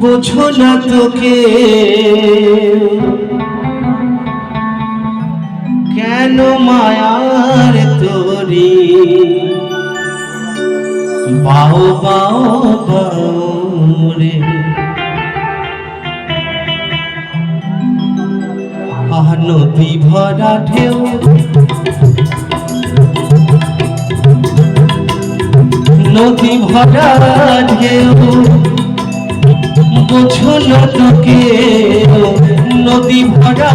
বোঝো না তোকে। কেন মায়ার তোরি? বাও বাও বাও রে। নদী ভরা ঢেউ। নদী ভরা ঢেউ বুঝো না তোকে নদী ভরা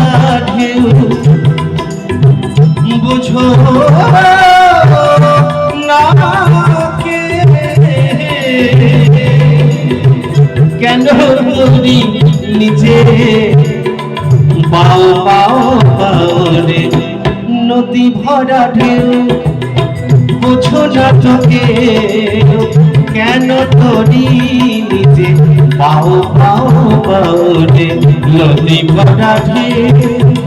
ঢেউ বুঝো না কেন মরি নিজে বাও বাও বাও রে নদী ভরা ঢেউ? বুঝো না তোকে। কেন তোরি নিজে? পাও পাও পাও রে নদী পড়া ঢেউ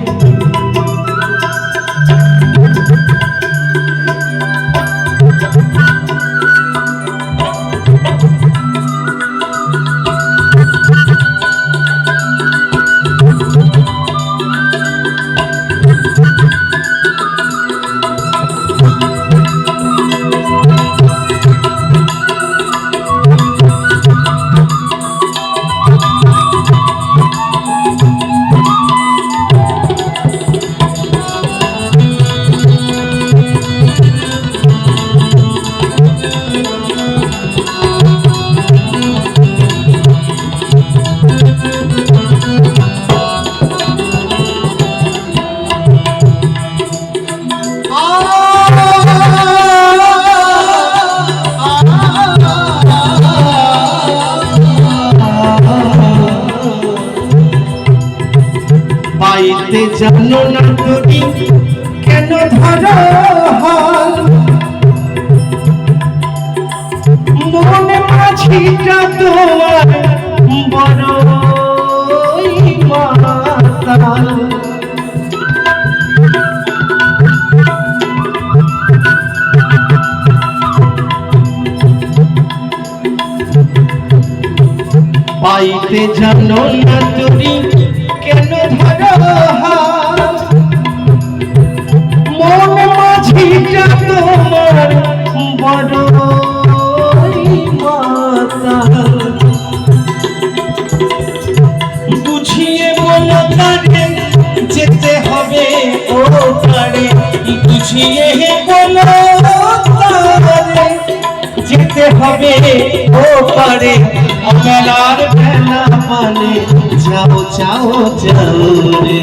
পাইতে জানো না তুমি? কেন ধরো হাল মনে মাঝিটা তোমার বড় পাইতে জানো না তুমি? কেন বুঝিয়ে বলো তারে যেতে হবে ও তারে বুঝিয়ে বলো যেতে হবে ও পারে। অবেলার বেলা মানে যাও যাও যাও রে।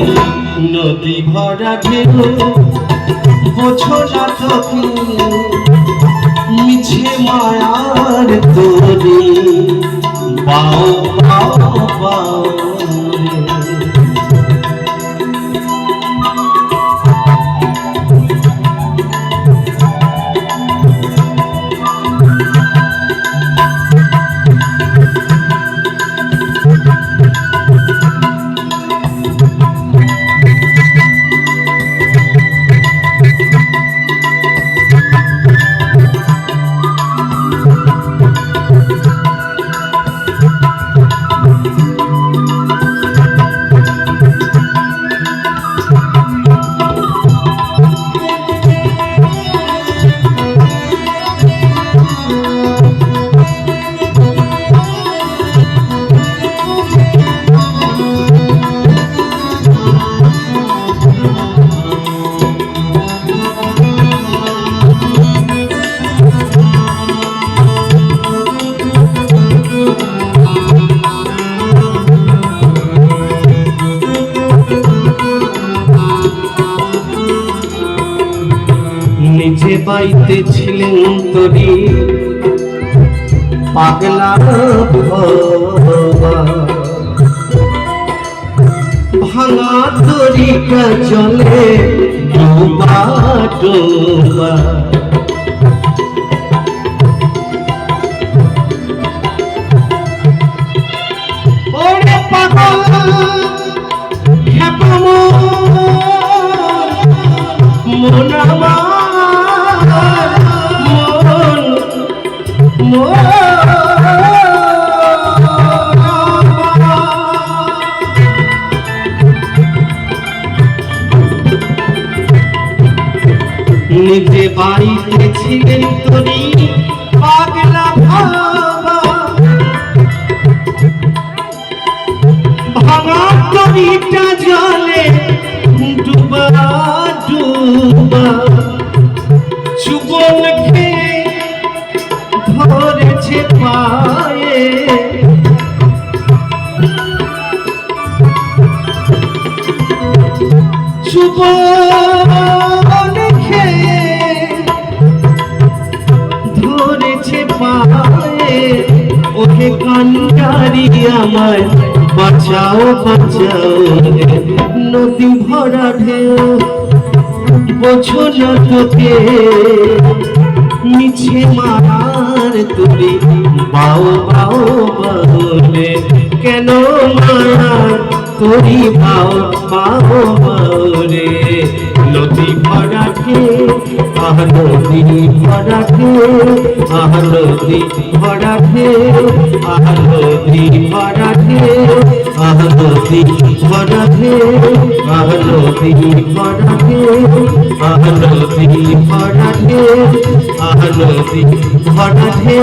নদী ভরা ঢেউ, বোঝো না তোকে মিছে মায়ার তোরে। বাও বাও বাও। নিজে বাইতে ছিলেন তরি পাগলা। ভাঙা তরিকা চলে ডোবা ডোবা নিজে বাড়িতে ছিলেন তরি পাগলা বাবা। ভাঙা তরিটা জলে ওকে কান্ডারি আমায় বাঁচাও বাঁচাও। নদী ভরা ঢেউ, বোঝো না তোকে। মিছে মারার তুলি, বাও বাও বাউলে কেন মারার তুলি বাও বাও বাউলে নদী ভরাকে আহ নদী ভরাকে আহ নদী ভরাকে আহ নদী ভরাকে আহ নদী ভরাকে আহ নদী ভরাকে আহ নদী ভরাকে আহ নদী ভরাকে